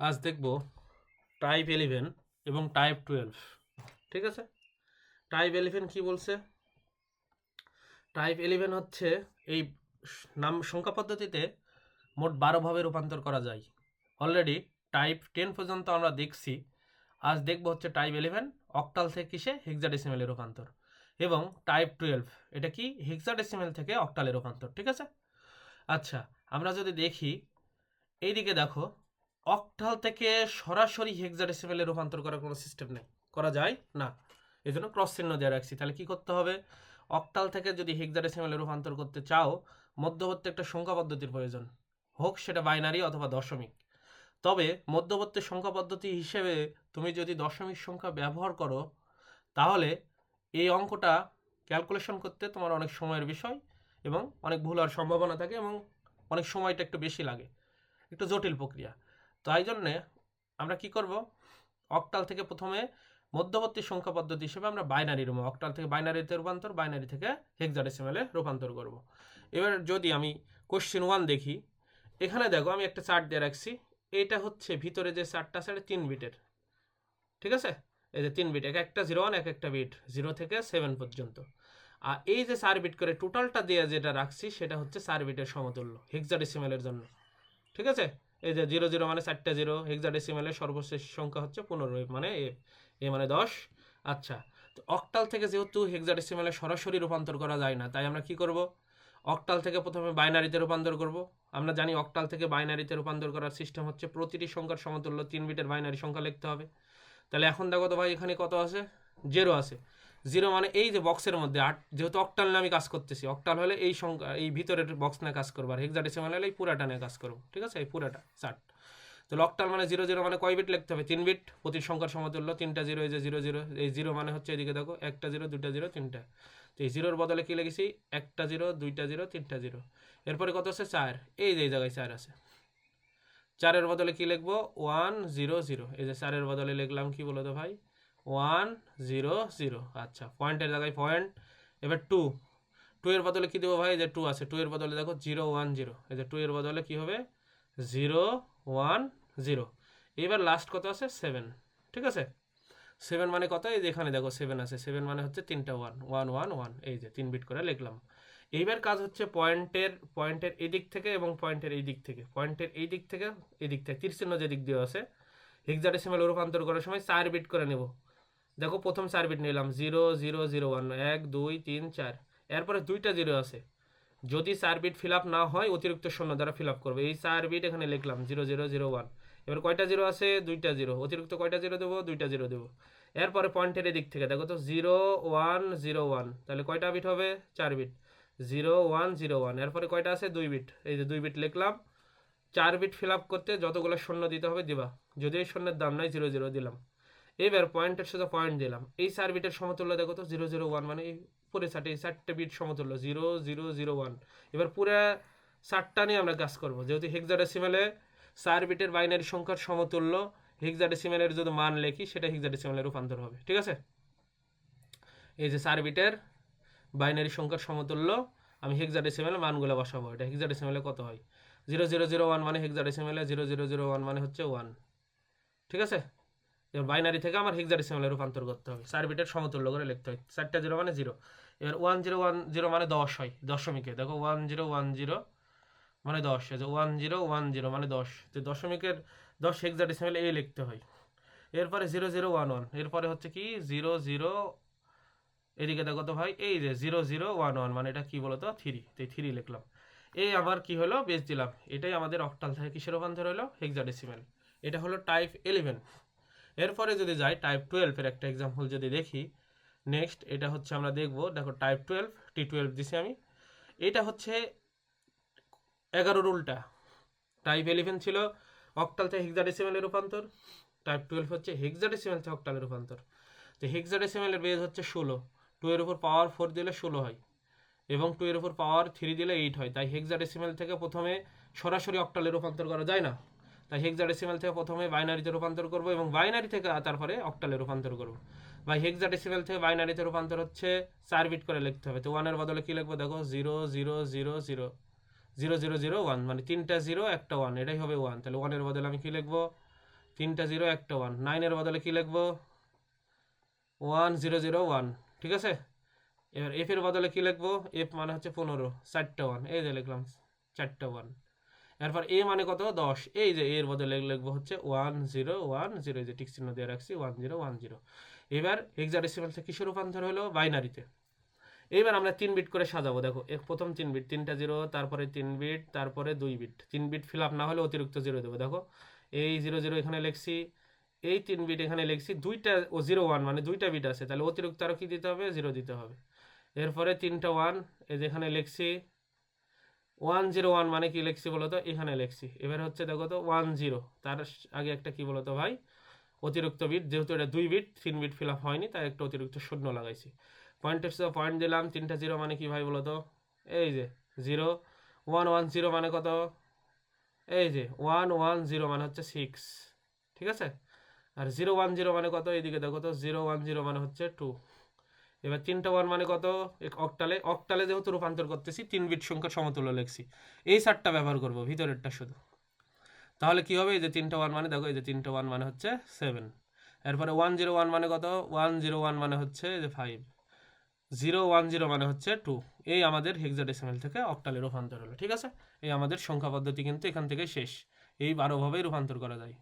আজ দেখব type eleven এবং টাইপ টুয়েলভ ঠিক আছে? টাইপ ইলেভেন কি বলছে? টাইপ ইলেভেন হচ্ছে এই নাম সংখ্যা পদ্ধতিতে মোট বারোভাবে রূপান্তর করা যায়। অলরেডি টাইপ টেন পর্যন্ত আমরা দেখছি। আজ দেখব হচ্ছে টাইপ ইলেভেন অক্টাল থেকে কিসে? হেক্সাডেসিমেলে রূপান্তর। এবং টাইপ টুয়েলভ এটা কি? হেক্সাডেসিমেল থেকে অক্টালে রূপান্তর, ঠিক আছে? আচ্ছা আমরা যদি দেখি, এইদিকে দেখো অক্টাল থেকে সরাসরি হেক্সাডেসিমেলে রূপান্তর করার কোনো সিস্টেম নেই। করা যায় না। এই জন্য ক্রস চিহ্ন দেওয়া রাখছি। তাহলে কি করতে হবে? অক্টাল থেকে যদি হেক্সাডেসিমেলে রূপান্তর করতে চাও, মধ্যবর্তী একটা সংখ্যা পদ্ধতির প্রয়োজন। হোক সেটা বাইনারি অথবা দশমিক। তবে মধ্যবর্তী সংখ্যা পদ্ধতি হিসেবে তুমি যদি দশমিক সংখ্যা ব্যবহার করো, তাহলে এই অঙ্কটা ক্যালকুলেশন করতে তোমার অনেক সময়ের বিষয় এবং অনেক ভুল হওয়ার সম্ভাবনা থাকে এবং অনেক সময়টা একটু বেশি লাগে। একটু জটিল প্রক্রিয়া। তাই জন্যে আমরা কি করব? অক্টাল থেকে প্রথমে মধ্যবর্তী সংখ্যা পদ্ধতি হিসেবে আমরা বাইনারি রুম অক্টাল থেকে বাইনারিতে রূপান্তর বাইনারি থেকে হেক্সাডেসিমেলে রূপান্তর করব। এবার যদি আমি কোশ্চেন ওয়ান দেখি, এখানে দেখো আমি একটা চার্ট দিয়ে রাখছি, এটা হচ্ছে ভিতরে যে চারটা আছে, এটা তিন বিটের। ঠিক আছে? এই যে তিন বিট, এক একটা জিরো ওয়ান এক একটা বিট জিরো থেকে সেভেন পর্যন্ত। আর এই যে চার বিট করে টোটালটা দিয়ে যেটা রাখছি, সেটা হচ্ছে চার বিটের সমতুল্য হেক্সাডেসিমেলের জন্য। ঠিক আছে? এই যে জিরো জিরো মানে চারটা জিরো হেক্সাডেসিমেলের সর্বশেষ সংখ্যা হচ্ছে পনেরো মানে এ এ মানে দশ। আচ্ছা তো অক্টাল থেকে যেহেতু হেক্সাডেসিমেলে সরাসরি রূপান্তর করা যায় না, তাই আমরা কি করব? অক্টাল থেকে প্রথমে বাইনারিতে রূপান্তর করব। আমরা জানি অক্টাল থেকে বাইনারিতে রূপান্তর করার সিস্টেম হচ্ছে প্রতিটি সংখ্যার সমতুল্য তিন বিটের বাইনারি সংখ্যা লিখতে হবে। তাহলে এখন দেখো তো ভাই এখানে কত আছে? জেরো আছে। জিরো মানে এই যে বক্সের মধ্যে আট, যেহেতু অক্টাল নিয়ে আমি কাজ করতেছি অক্টাল হলে এই সংখ্যা, এই ভিতরের বক্স নিয়ে কাজ করব, আর হেক্সাডেসিমাল হলে এই পুরাটা নিয়ে কাজ করব, ঠিক আছে? এই পুরাটা, ষাট। তো অক্টাল মানে জিরো জিরো মানে কয় বিট লিখতে হবে? তিন বিট প্রতি সংখ্যার সমতুল্য, তিনটা জিরো এই যে জিরো জিরো এই জিরো মানে হচ্ছে এদিকে দেখো, একটা জিরো দুইটা জিরো তিনটা। তো এই জিরোর বদলে কী লিখেছি? একটা জিরো দুইটা জিরো তিনটা জিরো এরপরে কত আছে? চার। এই যে এই জায়গায় চার আছে। চারের বদলে কী লিখব? ওয়ান জিরো জিরো এই যে চারের বদলে লিখলাম কি বলো তো ভাই? One zero zero. আচ্ছা পয়েন্টের জায়গায় পয়েন্ট এবার টু টু এর বদলে কী দেবো ভাই? যে টু আছে। টু এর বদলে দেখো জিরো ওয়ান জিরো। এই যে টু এর বদলে কী হবে? Zero one zero. এবার লাস্ট কত আছে? সেভেন ঠিক আছে? সেভেন মানে কত? এই যে এখানে দেখো সেভেন আছে। সেভেন মানে হচ্ছে তিনটা ওয়ান ওয়ান ওয়ান ওয়ান এই যে তিন বিট করে লিখলাম। এইবার কাজ হচ্ছে পয়েন্টের পয়েন্টের এই দিক থেকে এবং পয়েন্টের এই দিক থেকে। পয়েন্টের এই দিক থেকে, এই দিক থেকে। তীর চিহ্ন যে দিক দিয়ে আছে হেক্সাডেসিমাল রূপান্তর করার সময় চার বিট করে নেব। দেখো প্রথম চার বিট নিলাম জিরো জিরো জিরো ওয়ান এক, দুই, তিন, চার। এরপরে দুইটা জিরো আছে। যদি চার বিট ফিল আপ না হয়, অতিরিক্ত শূন্য দ্বারা ফিল আপ করবে। এই চার বিট এখানে লিখলাম জিরো জিরো জিরো ওয়ান এবার কয়টা জিরো আছে? দুইটা জিরো অতিরিক্ত কয়টা জিরো দেবো? দুইটা জিরো দেবো। এরপরে পয়েন্টের দিক থেকে, দেখো তো জিরো ওয়ান জিরো ওয়ান তাহলে কয়টা বিট হবে? চার bit zero one zero one এরপরে কয়টা আছে? দুই বিট এই যে দুই বিট লিখলাম। চার বিট ফিল আপ করতে যতগুলো শূন্য দিতে হবে, দিবা। যদি এই শূন্যের দাম নাই জিরো জিরো দিলাম। এবার পয়েন্টের সাথে পয়েন্ট দিলাম। এই চার বিটের সমতুল্য দেখো তো জিরো জিরো ওয়ান মানে এই পুরো চারটে এই চারটে বিট সমতুল্য। জিরো জিরো জিরো ওয়ান এবার পুরো চারটা নিয়ে আমরা কাজ করব। যেহেতু হেক্সাডেসিমেলে চার বিটের বাইনারি সংখ্যার সমতুল্য হেক্সাডেসিমেলের যদি মান লেখি, সেটা হেক্সাডেসিমেলে রূপান্তর হবে। ঠিক আছে? এই যে চার বিটের বাইনারি সংখ্যার সমতুল্য, আমি হেক্সাডেসিমেলে মানগুলো বসাবো। এটা হেক্সাডেসিমেলে কত হয়? জিরো জিরো জিরো ওয়ান মানে হেক্সাডেসিমেলে জিরো জিরো জিরো ওয়ান মানে হচ্ছে ওয়ান ঠিক আছে? বাইনারি থেকে আমার হেক্সাডেসিমেলে রূপান্তর করতে হবে। চার বিটের সমতুল্য করে লিখতে হয়। চারটা জিরো মানে জিরো এবার ওয়ান জিরো ওয়ান জিরো মানে দশ হয় দশমিকে দেখো ওয়ান জিরো ওয়ান জিরো মানে দশ। যে ওয়ান জিরো ওয়ান জিরো মানে দশ। তো দশমিকের দশ হেক্সাডেসিমেলে এই লিখতে হয়। এরপরে জিরো জিরো ওয়ান ওয়ান এরপরে হচ্ছে কি? জিরো জিরো এদিকে দেখো তো ভাই, এই যে জিরো জিরো ওয়ান ওয়ান মানে এটা কি বলতো? থ্রি তো থ্রি লিখলাম। এই আমার কি হলো? বেস দিলাম। এটাই আমাদের অক্টাল থেকে কিসের রূপান্তর হলো? হেক্সাডেসিমেল এটা হলো টাইপ ইলেভেন এরপরে যদি যাই টাইপ টুয়েলভের একটা এক্সাম্পল যদি দেখি নেক্সট এটা হচ্ছে আমরা দেখব, দেখো টাইপ টুয়েলভ টি টুয়েলভ দিছি আমি। এটা হচ্ছে এগারোর উল্টা। টাইপ ইলেভেন ছিল অক্টাল থেকে হেক্সাডেসিমেলের রূপান্তর। টাইপ টুয়েলভ হচ্ছে হেক্সাডেসিমেল থেকে অক্টালের রূপান্তর। তো হেক্সাডেসিমেলের বেজ হচ্ছে ষোলো। টু এর উপর পাওয়ার ফোর দিলে ষোলো হয় এবং টু এর উপর পাওয়ার থ্রি দিলে এইট হয়। তাই হেক্সাডেসিমেল থেকে প্রথমে সরাসরি অক্টালে রূপান্তর করা যায় না। তাই হেক্সাডেসিমেল থেকে প্রথমে বাইনারিতে রূপান্তর করব এবং বাইনারি থেকে তারপরে অক্টালে রূপান্তর করব। বা হেক্সাডেসিমেল থেকে বাইনারিতে রূপান্তর হচ্ছে চার বিট করে লিখতে হবে। তো ওয়ানের বদলে কী লিখব? দেখো zero zero zero zero zero zero zero one মানে তিনটা জিরো একটা ওয়ান এটাই হবে ওয়ান তাহলে ওয়ানের বদলে আমি কী লিখব? তিনটা জিরো একটা ওয়ান নাইনের বদলে কি লিখব? ওয়ান জিরো জিরো ওয়ান ঠিক আছে? এবার এফের বদলে কি লিখব? এফ মানে হচ্ছে পনেরো, চারটা ওয়ান এই যে লিখলাম, চারটা ওয়ান এরপর এ মানে কত? দশ। এই যে এর বদলে লিখব হচ্ছে ওয়ান জিরো ওয়ান জিরো যে টিক চিহ্ন দিয়ে রাখছি, ওয়ান জিরো ওয়ান জিরো। এবার হেক্সাডেসিমাল থেকে কিসে রূপান্তর হলো? বাইনারিতে। এইবার আমরা তিন বিট করে সাজাবো। দেখো প্রথম তিন বিট তিনটা জিরো তারপরে তিন বিট তারপরে দুই বিট তিন বিট ফিল আপ না হলে অতিরিক্ত জিরো দেবো। দেখো, এই জিরো জিরো এখানে লিখছি, এই তিন বিট এখানে লিখছি, দুইটা ও জিরো ওয়ান মানে দুইটা বিট আছে। তাহলে অতিরিক্ত আরও কী দিতে হবে? জিরো দিতে হবে। এরপরে তিনটা ওয়ান এই যেখানে লিখছি ওয়ান জিরো ওয়ান মানে কি লিখছি বলতো? এখানে লিখছি। এবার হচ্ছে দেখো তো ওয়ান জিরো তার আগে একটা কি বলতো ভাই? অতিরিক্ত বিট যেহেতু এটা দুই বিট তিন বিট ফিল আপ হয়নি, তাই একটা অতিরিক্ত শূন্য লাগাইছি। পয়েন্টের সাথে পয়েন্ট দিলাম, তিনটা জিরো মানে কি ভাই বলো তো এই যে জিরো ওয়ান ওয়ান জিরো মানে কত? এই যে ওয়ান ওয়ান জিরো মানে হচ্ছে সিক্স ঠিক আছে? আর জিরো ওয়ান জিরো মানে কত? এইদিকে দেখো তো জিরো ওয়ান জিরো মানে হচ্ছে টু এবার তিনটা ওয়ান মানে কত? অক্টালে অক্টালে যেহেতু রূপান্তর করতেছি, তিন বিট সংখ্যার সমতুল্য লিখছি। এই চারটা ব্যবহার করব, ভিতরেরটা শুধু। তাহলে কি হবে? এই যে তিনটা ওয়ান মানে দেখো, এই যে তিনটা ওয়ান মানে হচ্ছে সেভেন এরপরে ওয়ান জিরো ওয়ান মানে কত? ওয়ান জিরো ওয়ান মানে হচ্ছে এই যে ফাইভ জিরো ওয়ান জিরো মানে হচ্ছে টু এই আমাদের হেক্সাডেসিমাল থেকে অক্টালে রূপান্তর হলো, ঠিক আছে? এই আমাদের সংখ্যা পদ্ধতি কিন্তু এখান থেকে শেষ। এই বারোভাবেই রূপান্তর করা যায়।